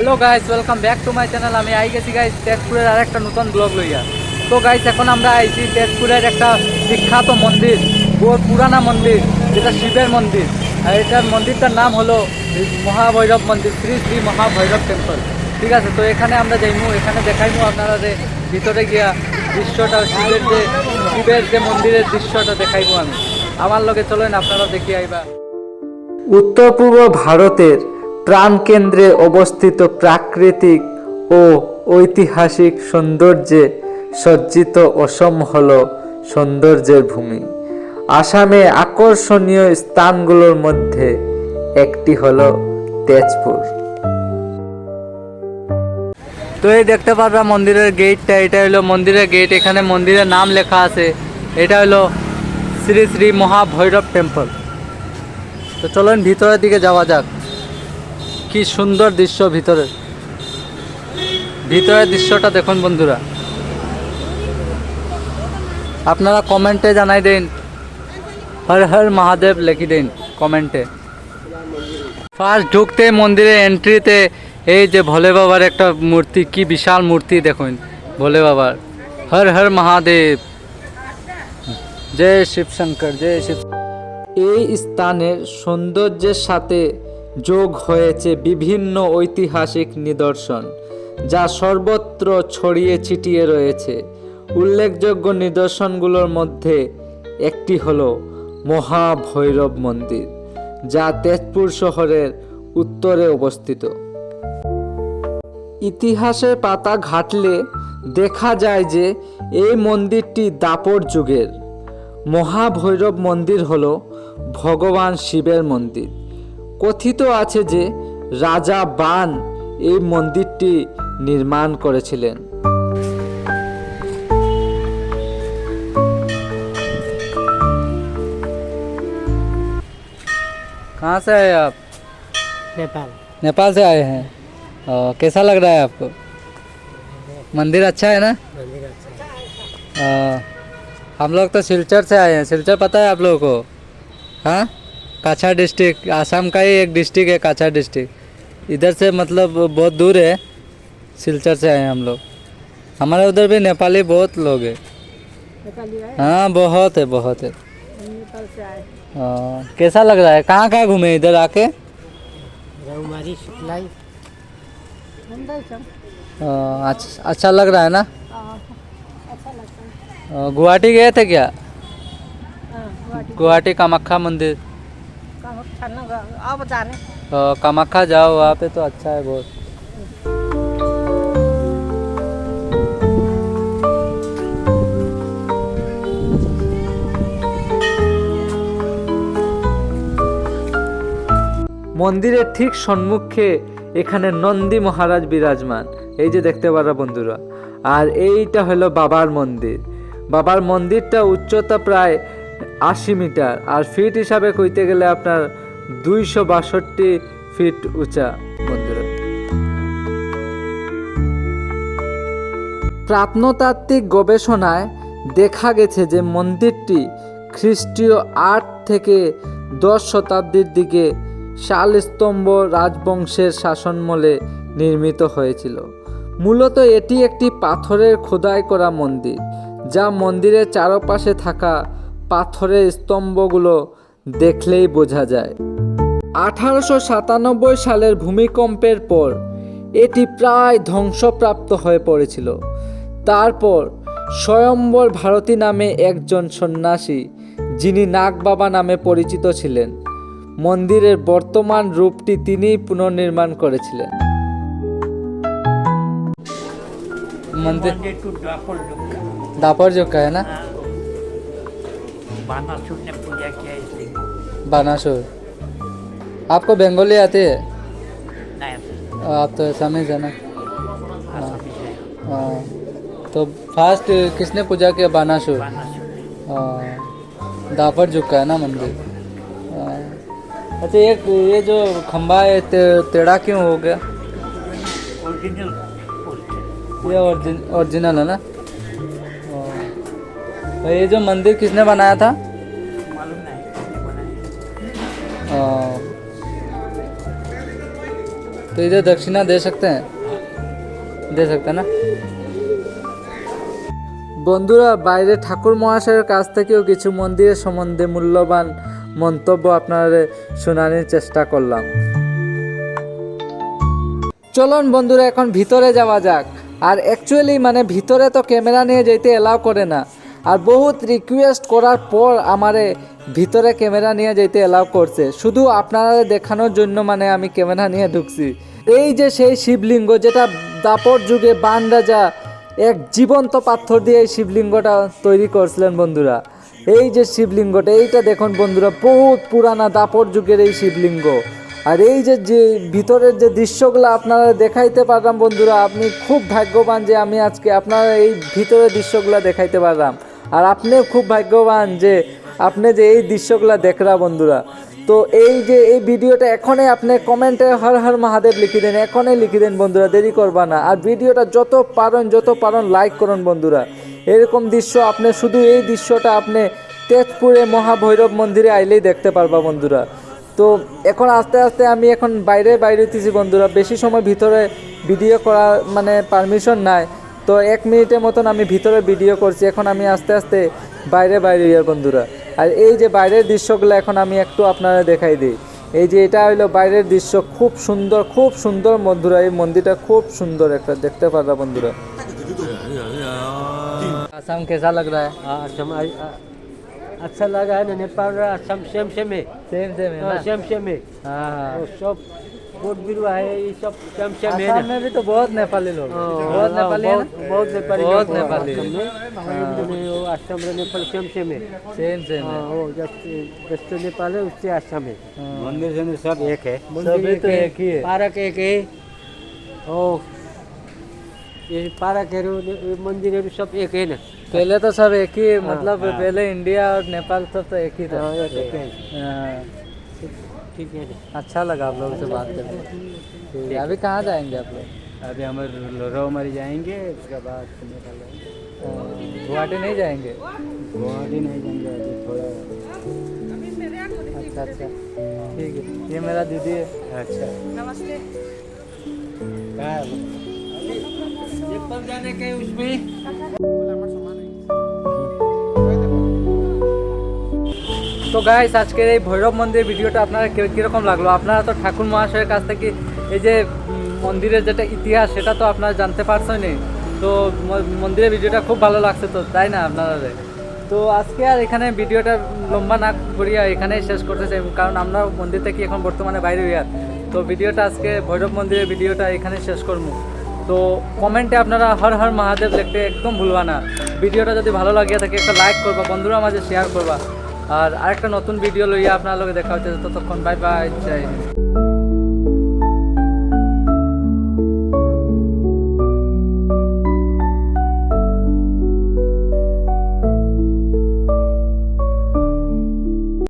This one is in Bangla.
Hello guys welcome back to my channel আমি আই গেছি গাইস তেজপুরের আর একটা নতুন ব্লগ লইয়া। তো গাইস এখন আমরা আইছি তেজপুরের একটা বিখ্যাত মন্দির পুরানা মন্দির, যেটা শিবের মন্দির। আর এটার মন্দিরটার নাম হলো মহাভৈরব মন্দির, শ্রী শ্রী মহাভৈরব টেম্পল ঠিক আছে, তো এখানে আমরা যাইমু, এখানে দেখাইমু আপনারা যে ভিতরে গিয়া দৃশ্যটা, শিবের যে শিবের যে মন্দিরের দৃশ্যটা দেখাইবো আমি। আমার লগে চলেন, আপনারা দেখি আইবা। উত্তর পূর্ব ভারতের প্রাণকেন্দ্রে অবস্থিত প্রাকৃতিক ও ঐতিহাসিক সৌন্দর্যে সজ্জিত অসম হল সৌন্দর্যের ভূমি। আসামে আকর্ষণীয় স্থানগুলোর মধ্যে একটি হল তেজপুর। তো এই দেখতে পারবা মন্দিরের গেটটা, এটা হলো মন্দিরের গেট। এখানে মন্দিরের নাম লেখা আছে। এটা হলো শ্রী শ্রী মহাভৈরব টেম্পল। তো চলুন ভিতরের দিকে যাওয়া যাক। কি সুন্দর দৃশ্য ভিতরে। ভিতরের দৃশ্যটা দেখুন বন্ধুরা। আপনারা কমেন্টে জানাই দিন। হর হর মহাদেব লিখি দিন কমেন্টে। ফার্স্ট ঢুকতে মন্দিরে এন্ট্রিতে এই যে ভোলে বাবার একটা মূর্তি, কি বিশাল মূর্তি দেখুন ভোলে বাবার। হর হর মহাদেব। জয় শিবশঙ্কর, জয় শিব। এই স্থানের সৌন্দর্যের সাথে যোগ হয়েছে বিভিন্ন ঐতিহাসিক নিদর্শন, যা সর্বত্র ছড়িয়ে ছিটিয়ে রয়েছে। উল্লেখযোগ্য নিদর্শনগুলোর মধ্যে একটি হলো মহাভৈরব মন্দির, যা তেজপুর শহরের উত্তরে অবস্থিত। ইতিহাসের পাতা ঘাটলে দেখা যায় যে এই মন্দিরটি দাপর যুগের। মহাভৈরব মন্দির হল ভগবান শিবের মন্দির। কথিত আছে যে রাজা বান এই মন্দিরটি নির্মাণ করেছিলেন कहाँ से आए आप नेपाल नेपाल से आए हैं और कैसा लग रहा है आपको मंदिर अच्छा है ना मंदिर अच्छा है आ, हम लोग तो सिलचर से आए हैं सिलचर पता है आप लोगों को हाँ काछा डिस्ट्रिक्ट आसाम का ही एक डिस्ट्रिक्ट है काछा डिस्ट्रिक्ट। इधर से मतलब बहुत दूर है सिलचर से आए हम लोग। हमारे उधर भी नेपाली बहुत लोग है। हाँ बहुत है बहुत है। आ, कैसा लग रहा है? कहाँ कहाँ घूमे इधर आके? आ, अच्छा अच्छा लग रहा है ना? अच्छा लगता है। आ, गुवाहाटी गए थे क्या? हाँ गुवाहाटी कामाख्या मंदिर। अब जाने आ, कामाख्या जाओ वहाँ पे तो अच्छा है बहुत মন্দিরের ঠিক সম্মুখে এখানে নন্দী মহারাজ বিরাজমান এই যে দেখতে পারা বন্ধুরা আর এইটা হলো বাবার মন্দির বাবার মন্দিরটা উচ্চতা প্রায় আশি মিটার। আর ফিট হিসাবে কইতে গেলে আপনার দুইশো বাষট্টি ফিট উঁচা, বন্ধুরা। প্রত্নতাত্ত্বিক গবেষণায় দেখা গেছে যে মন্দিরটি খ্রিস্টীয় আট থেকে দশ শতাব্দীর দিকে শালস্তম্ভ রাজবংশের শাসনমলে নির্মিত হয়েছিল। মূলত এটি একটি পাথরের খোদাই করা মন্দির, যা মন্দিরের চারপাশে থাকা পাথরের স্তম্ভগুলো দেখলেই বোঝা যায় আঠারোশো সাতানব্বই সালের ভূমিকম্পের পর এটি প্রায় ধ্বংসপ্রাপ্ত হয়ে পড়েছিল তারপর স্বয়ম্বর ভারতী নামে একজন সন্ন্যাসী যিনি নাগ বাবা নামে পরিচিত ছিলেন মন্দিরের বর্তমান রূপটি তিনিই পুনর্নির্মাণ করেছিলেন मंदिर मंदिर टू डापर लोग का दापर जो का है ना बानासुर ने पूजा किया इसलिए बानासुर। आपको बंगाली आती है? नया आप तो असमीज है ना हाँ। तो फास्ट किसने पूजा किया बानासुर? हाँ, दापर झुका है ना मंदिर। हाँ। अच्छा एक ये जो खंबा है ते, टेढ़ा क्यों हो गया? ओरिजिनल ये ओरिजिनल है ना? हाँ। तो ये जो मंदिर किसने बनाया था मालूम नहीं किसने बनाया हाँ। तो इधर दक्षिणा दे सकते हैं दे सकते हैं ना বন্ধুরা বাইরে ঠাকুর মহাশয়ের কাছ থেকেও কিছু মন্দিরের সম্বন্ধে মূল্যবান মন্তব্য আপনাদের শোনানোর চেষ্টা করলাম চলুন বন্ধুরা এখন ভিতরে যাওয়া যাক আর অ্যাকচুয়ালি মানে ভিতরে তো ক্যামেরা নিয়ে যেতে এলাও করে না আর বহুত রিকোয়েস্ট করার পর আমারে ভিতরে ক্যামেরা নিয়ে যেতে এলাও করছে। শুধু আপনারা দেখানোর জন্য মানে আমি ক্যামেরা নিয়ে ঢুকছি। এই যে সেই শিবলিঙ্গ, যেটা দাপর যুগে বান রাজা এক জীবন্ত পাথর দিয়ে এই শিবলিঙ্গটা তৈরি করছিলেন বন্ধুরা। এই যে শিবলিঙ্গটা, এইটা দেখুন বন্ধুরা, বহুত পুরানা দাপর যুগের এই শিবলিঙ্গ। আর এই যে যে ভিতরের যে দৃশ্যগুলো আপনারা দেখাইতে পারলাম বন্ধুরা, আপনি খুব ভাগ্যবান যে আমি আজকে আপনারা এই ভিতরের দৃশ্যগুলো দেখাইতে পারলাম। আর আপনিও খুব ভাগ্যবান যে আপনি যে এই দৃশ্যগুলো দেখরা বন্ধুরা। তো এই যে এই ভিডিওটা এখনই আপনি কমেন্টে হর হর মহাদেব লিখে দেন, এখনই লিখে দেন বন্ধুরা, দেরি করবা না। আর ভিডিওটা যত পারেন যত পারেন লাইক করুন বন্ধুরা। এরকম দৃশ্য আপনি শুধু এই দৃশ্যটা আপনি তেজপুরে মহাভৈরব মন্দিরে আইলেই দেখতে পারবা বন্ধুরা। তো এখন আস্তে আস্তে আমি এখন বাইরে বাইরে হইতেছি বন্ধুরা, বেশি সময় ভিতরে ভিডিও করা মানে পারমিশন নাই। তো এক মিনিটের মতন আমি ভিতরে ভিডিও করছি এখন আমি আস্তে আস্তে বাইরে বাইরে ইয়ার বন্ধুরা আর এই যে বাইরের দৃশ্যগুলো এখন আমি একটু আপনারা দেখাই দিই এই যে এটা হইলো বাইরের দৃশ্য খুব সুন্দর খুব সুন্দর বন্ধুরা এই মন্দিরটা খুব সুন্দর একটা দেখতে পারবা বন্ধুরা আসাম কেসা লাগ রা हाँ असम आ- आ- अच्छा लगा है ना नेपाल और असम सेम सेम है सेम सेम है हाँ, ना सेम सेम है हाँ हाँ और सब बोट बिरुआ है ये सब सेम सेम है ना। में भी तो बहुत नेपाली लोग हाँ, बहुत नेपाली है बहुत बहुत नेपाली बहुत हैं। नेपाली। में वो असम और नेपाल सेम सेम है। सेम सेम हाँ, है वो जैसे जैसे नेपाल है उससे असम है। हाँ। मंदिर से सब एक है। सभी तो एक ही है। पार्क एक है। ओ ये पार्क है रो- मंदिर है सब एक है ना। पहले तो सब एक ही मतलब। पहले इंडिया और नेपाल सब तो एक ही था। हाँ, एक एक है। हाँ, ठीक है अच्छा लगा आप लोगों से बात करके। अभी कहाँ जाएँगे आप लोग? अभी हम रोमरी जाएँगे उसके बाद हाँ, गुवाहाटी नहीं जाएँगे? गुवाहाटी नहीं जाएँगे अभी थोड़ा अच्छा अच्छा। ठीक है ये मेरा दीदी है। अच्छा। नमस्ते। नेपाल जाने के उसमें। তো গাইস আজকের এই ভৈরব মন্দির ভিডিওটা আপনারা কীরকম লাগল? আপনারা তো ঠাকুর মহাশয়ের কাছ থেকে এই যে মন্দিরের যেটা ইতিহাস, সেটা তো আপনারা জানতে পারছেনই। তো মন্দিরের ভিডিওটা খুব ভালো লাগছে তো, তাই না আপনারা তো আজকে আর এখানে ভিডিওটা লম্বা না করিয়া এখানেই শেষ করতে চাই, কারণ আমরা মন্দির থেকে এখন বর্তমানে বাইরে হইয়া। তো ভিডিওটা আজকে ভৈরব মন্দিরের ভিডিওটা এখানে শেষ করব। তো কমেন্টে আপনারা হর হর মহাদেব লিখতে একদম ভুলবা না। ভিডিওটা যদি ভালো লাগিয়ে থাকে, একটা লাইক করবা, বন্ধুরা মাঝে শেয়ার করবা। আর আরেকটা নতুন ভিডিও লইয়া আপনার লগে দেখা হচ্ছে। ততক্ষণ বাই বাই জয়